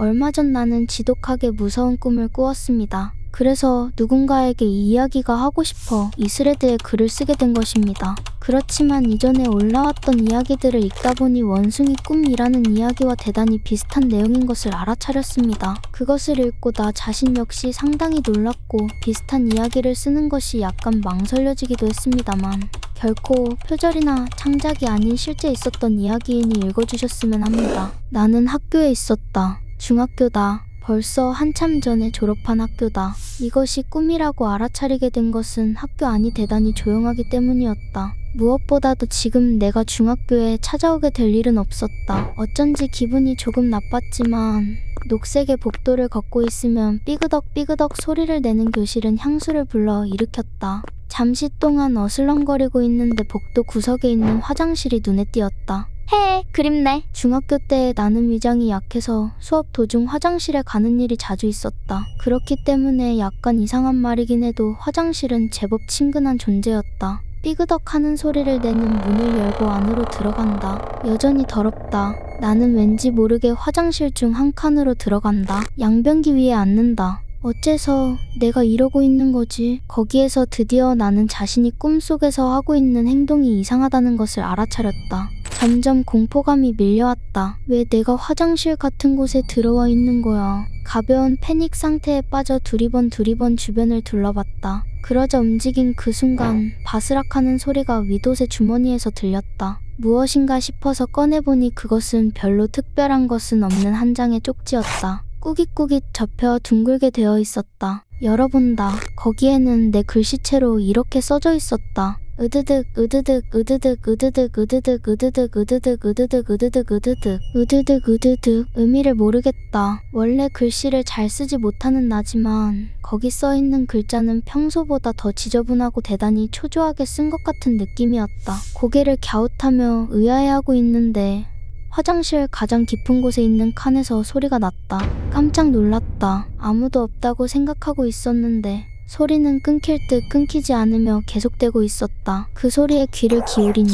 얼마 전 나는 지독하게 무서운 꿈을 꾸었습니다. 그래서 누군가에게 이 이야기가 하고 싶어 이 스레드에 글을 쓰게 된 것입니다. 그렇지만 이전에 올라왔던 이야기들을 읽다 보니 원숭이 꿈이라는 이야기와 대단히 비슷한 내용인 것을 알아차렸습니다. 그것을 읽고 나 자신 역시 상당히 놀랐고 비슷한 이야기를 쓰는 것이 약간 망설여지기도 했습니다만 결코 표절이나 창작이 아닌 실제 있었던 이야기이니 읽어주셨으면 합니다. 나는 학교에 있었다. 중학교다. 벌써 한참 전에 졸업한 학교다. 이것이 꿈이라고 알아차리게 된 것은 학교 안이 대단히 조용하기 때문이었다. 무엇보다도 지금 내가 중학교에 찾아오게 될 일은 없었다. 어쩐지 기분이 조금 나빴지만 녹색의 복도를 걷고 있으면 삐그덕 삐그덕 소리를 내는 교실은 향수를 불러 일으켰다. 잠시 동안 어슬렁거리고 있는데 복도 구석에 있는 화장실이 눈에 띄었다. 해, 그립네. 중학교 때 나는 위장이 약해서 수업 도중 화장실에 가는 일이 자주 있었다. 그렇기 때문에 약간 이상한 말이긴 해도 화장실은 제법 친근한 존재였다. 삐그덕 하는 소리를 내는 문을 열고 안으로 들어간다. 여전히 더럽다. 나는 왠지 모르게 화장실 중 한 칸으로 들어간다. 양변기 위에 앉는다. 어째서 내가 이러고 있는 거지? 거기에서 드디어 나는 자신이 꿈속에서 하고 있는 행동이 이상하다는 것을 알아차렸다. 점점 공포감이 밀려왔다. 왜 내가 화장실 같은 곳에 들어와 있는 거야? 가벼운 패닉 상태에 빠져 두리번 두리번 주변을 둘러봤다. 그러자 움직인 그 순간 바스락하는 소리가 윗옷의 주머니에서 들렸다. 무엇인가 싶어서 꺼내보니 그것은 별로 특별한 것은 없는 한 장의 쪽지였다. 꾸깃꾸깃 접혀 둥글게 되어 있었다. 열어본다. 거기에는 내 글씨체로 이렇게 써져 있었다. 으드득 으드득 으드득 으드득 으드득 으드득 으드득 으드득 으드득 으드득 으드득 으드득 의미를 모르겠다. 원래 글씨를 잘 쓰지 못하는 나지만 거기 써 있는 글자는 평소보다 더 지저분하고 대단히 초조하게 쓴 것 같은 느낌이었다. 고개를 갸웃하며 의아해하고 있는데 화장실 가장 깊은 곳에 있는 칸에서 소리가 났다. 깜짝 놀랐다. 아무도 없다고 생각하고 있었는데 소리는 끊길 듯 끊기지 않으며 계속되고 있었다. 그 소리에 귀를 기울이니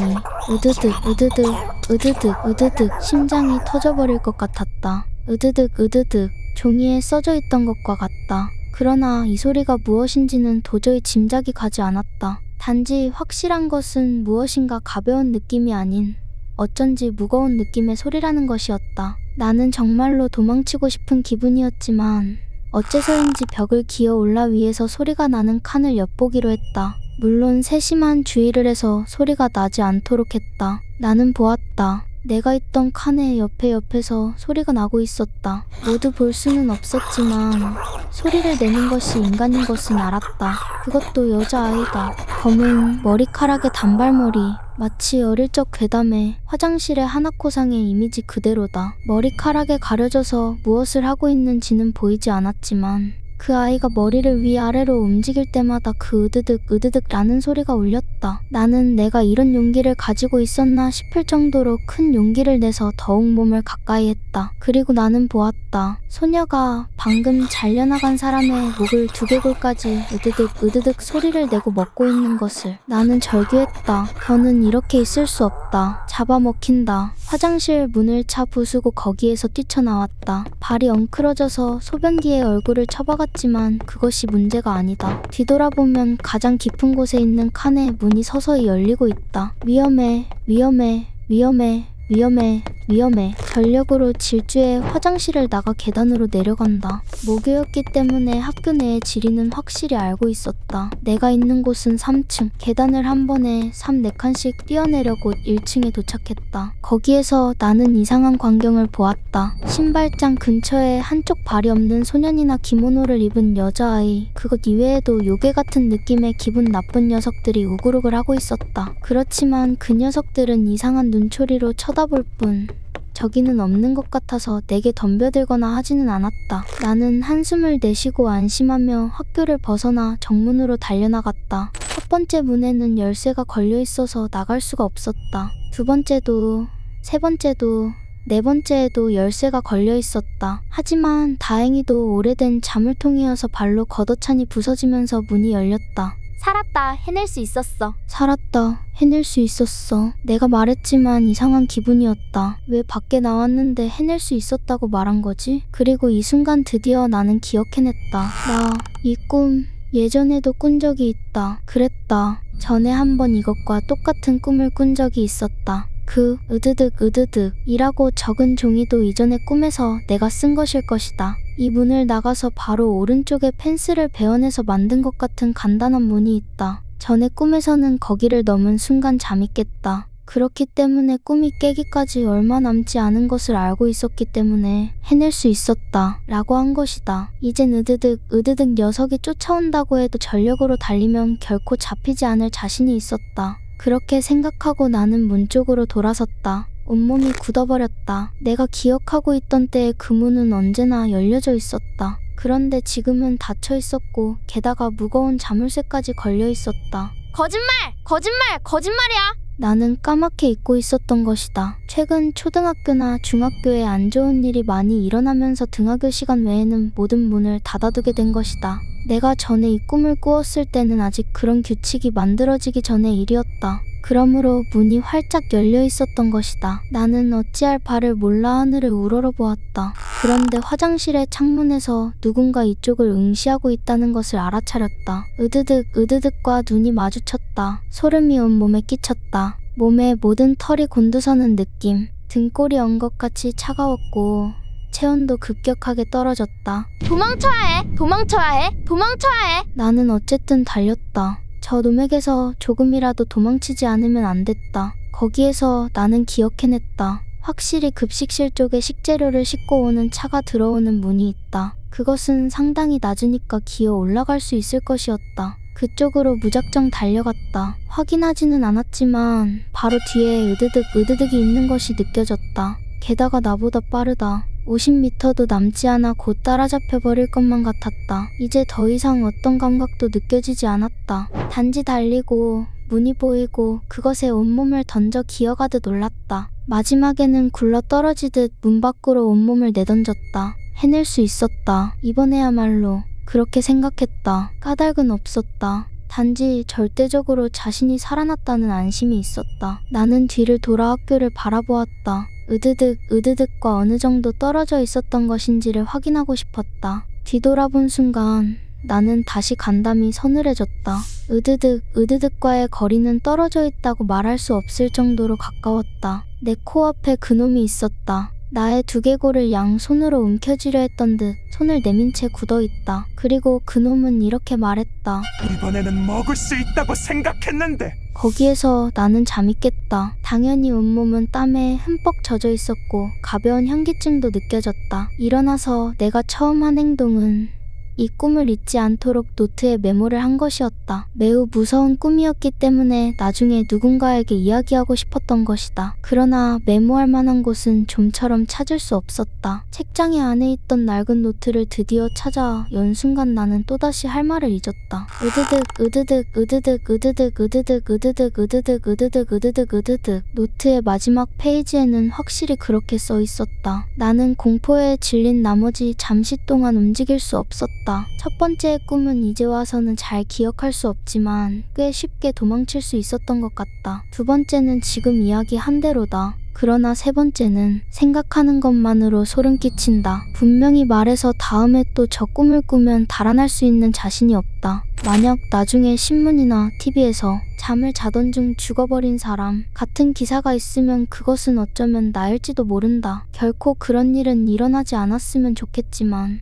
으드득 으드득 으드득 으드득 심장이 터져버릴 것 같았다. 으드득 으드득 종이에 써져 있던 것과 같다. 그러나 이 소리가 무엇인지는 도저히 짐작이 가지 않았다. 단지 확실한 것은 무엇인가 가벼운 느낌이 아닌 어쩐지 무거운 느낌의 소리라는 것이었다. 나는 정말로 도망치고 싶은 기분이었지만 어째서인지 벽을 기어 올라 위에서 소리가 나는 칸을 엿보기로 했다. 물론 세심한 주의를 해서 소리가 나지 않도록 했다. 나는 보았다. 내가 있던 칸의 옆에 옆에서 소리가 나고 있었다. 모두 볼 수는 없었지만 소리를 내는 것이 인간인 것은 알았다. 그것도 여자아이다. 검은 머리카락의 단발머리. 마치 어릴 적 괴담의 화장실의 하나코상의 이미지 그대로다. 머리카락에 가려져서 무엇을 하고 있는지는 보이지 않았지만 그 아이가 머리를 위아래로 움직일 때마다 그 으드득 으드득 라는 소리가 울렸다. 나는 내가 이런 용기를 가지고 있었나 싶을 정도로 큰 용기를 내서 더욱 몸을 가까이 했다. 그리고 나는 보았다. 소녀가 방금 잘려나간 사람의 목을 두개골까지 으드득 으드득 소리를 내고 먹고 있는 것을 나는 절규했다. 더는 이렇게 있을 수 없다. 잡아먹힌다. 화장실 문을 차 부수고 거기에서 뛰쳐나왔다. 발이 엉클어져서 소변기에 얼굴을 처박았지만 그것이 문제가 아니다. 뒤돌아보면 가장 깊은 곳에 있는 칸에 문이 서서히 열리고 있다. 위험해, 위험해, 위험해, 위험해, 위험해. 전력으로 질주해 화장실을 나가 계단으로 내려간다. 목요였기 때문에 학교 내의 지리는 확실히 알고 있었다. 내가 있는 곳은 3층. 계단을 한 번에 3, 4칸씩 뛰어내려 곧 1층에 도착했다. 거기에서 나는 이상한 광경을 보았다. 신발장 근처에 한쪽 발이 없는 소년이나 기모노를 입은 여자아이. 그것 이외에도 요괴 같은 느낌의 기분 나쁜 녀석들이 우글우글 하고 있었다. 그렇지만 그 녀석들은 이상한 눈초리로 쳐다볼 뿐. 저기는 없는 것 같아서 내게 덤벼들거나 하지는 않았다. 나는 한숨을 내쉬고 안심하며 학교를 벗어나 정문으로 달려나갔다. 첫 번째 문에는 열쇠가 걸려 있어서 나갈 수가 없었다. 두 번째도, 세 번째도, 네 번째에도 열쇠가 걸려 있었다. 하지만 다행히도 오래된 자물통이어서 발로 걷어차니 부서지면서 문이 열렸다. 살았다. 해낼 수 있었어. 살았다. 해낼 수 있었어. 내가 말했지만 이상한 기분이었다. 왜 밖에 나왔는데 해낼 수 있었다고 말한 거지? 그리고 이 순간 드디어 나는 기억해냈다. 나 이 꿈 예전에도 꾼 적이 있다. 그랬다. 전에 한번 이것과 똑같은 꿈을 꾼 적이 있었다. 그 으드득 으드득 이라고 적은 종이도 이전의 꿈에서 내가 쓴 것일 것이다. 이 문을 나가서 바로 오른쪽에 펜스를 베어내서 만든 것 같은 간단한 문이 있다. 전에 꿈에서는 거기를 넘은 순간 잠이 깼다. 그렇기 때문에 꿈이 깨기까지 얼마 남지 않은 것을 알고 있었기 때문에 해낼 수 있었다. 라고 한 것이다. 이젠 으드득, 으드득 녀석이 쫓아온다고 해도 전력으로 달리면 결코 잡히지 않을 자신이 있었다. 그렇게 생각하고 나는 문 쪽으로 돌아섰다. 온몸이 굳어버렸다. 내가 기억하고 있던 때의 그 문은 언제나 열려져 있었다. 그런데 지금은 닫혀 있었고, 게다가 무거운 자물쇠까지 걸려 있었다. 거짓말! 거짓말! 거짓말이야! 나는 까맣게 잊고 있었던 것이다. 최근 초등학교나 중학교에 안 좋은 일이 많이 일어나면서 등하교 시간 외에는 모든 문을 닫아두게 된 것이다. 내가 전에 이 꿈을 꾸었을 때는 아직 그런 규칙이 만들어지기 전의 일이었다. 그러므로 문이 활짝 열려 있었던 것이다. 나는 어찌할 바를 몰라 하늘을 우러러 보았다. 그런데 화장실의 창문에서 누군가 이쪽을 응시하고 있다는 것을 알아차렸다. 으드득 으드득과 눈이 마주쳤다. 소름이 온 몸에 끼쳤다. 몸에 모든 털이 곤두서는 느낌. 등골이 언 것 같이 차가웠고 체온도 급격하게 떨어졌다. 도망쳐야 해! 도망쳐야 해! 도망쳐야 해! 나는 어쨌든 달렸다. 저 놈에게서 조금이라도 도망치지 않으면 안 됐다. 거기에서 나는 기억해냈다. 확실히 급식실 쪽에 식재료를 싣고 오는 차가 들어오는 문이 있다. 그것은 상당히 낮으니까 기어 올라갈 수 있을 것이었다. 그쪽으로 무작정 달려갔다. 확인하지는 않았지만 바로 뒤에 으드득 으드득이 있는 것이 느껴졌다. 게다가 나보다 빠르다. 50m도 남지 않아 곧 따라잡혀 버릴 것만 같았다. 이제 더 이상 어떤 감각도 느껴지지 않았다. 단지 달리고 문이 보이고 그것에 온몸을 던져 기어가듯 올랐다. 마지막에는 굴러 떨어지듯 문 밖으로 온몸을 내던졌다. 해낼 수 있었다. 이번에야말로 그렇게 생각했다. 까닭은 없었다. 단지 절대적으로 자신이 살아났다는 안심이 있었다. 나는 뒤를 돌아 학교를 바라보았다. 으드득, 으드득과 어느 정도 떨어져 있었던 것인지를 확인하고 싶었다. 뒤돌아본 순간 나는 다시 간담이 서늘해졌다. 으드득, 으드득과의 거리는 떨어져 있다고 말할 수 없을 정도로 가까웠다. 내 코앞에 그놈이 있었다. 나의 두개골을 양손으로 움켜쥐려 했던 듯 손을 내민 채 굳어 있다. 그리고 그놈은 이렇게 말했다. 이번에는 먹을 수 있다고 생각했는데 거기에서 나는 잠이 깼다. 당연히 온몸은 땀에 흠뻑 젖어 있었고 가벼운 현기증도 느껴졌다. 일어나서 내가 처음 한 행동은 이 꿈을 잊지 않도록 노트에 메모를 한 것이었다. 매우 무서운 꿈이었기 때문에 나중에 누군가에게 이야기하고 싶었던 것이다. 그러나 메모할 만한 곳은 좀처럼 찾을 수 없었다. 책장의 안에 있던 낡은 노트를 드디어 찾아 연 순간 나는 또다시 할 말을 잊었다. 으드득 으드득 으드득 으드득 으드득 으드득 으드득 으드득 으드득 으드득 노트의 마지막 페이지에는 확실히 그렇게 써 있었다. 나는 공포에 질린 나머지 잠시 동안 움직일 수 없 었다. 첫 번째의 꿈은 이제 와서는 잘 기억할 수 없지만 꽤 쉽게 도망칠 수 있었던 것 같다. 두 번째는 지금 이야기한 대로다. 그러나 세 번째는 생각하는 것만으로 소름 끼친다. 분명히 말해서 다음에 또 저 꿈을 꾸면 달아날 수 있는 자신이 없다. 만약 나중에 신문이나 TV에서 잠을 자던 중 죽어버린 사람 같은 기사가 있으면 그것은 어쩌면 나일지도 모른다. 결코 그런 일은 일어나지 않았으면 좋겠지만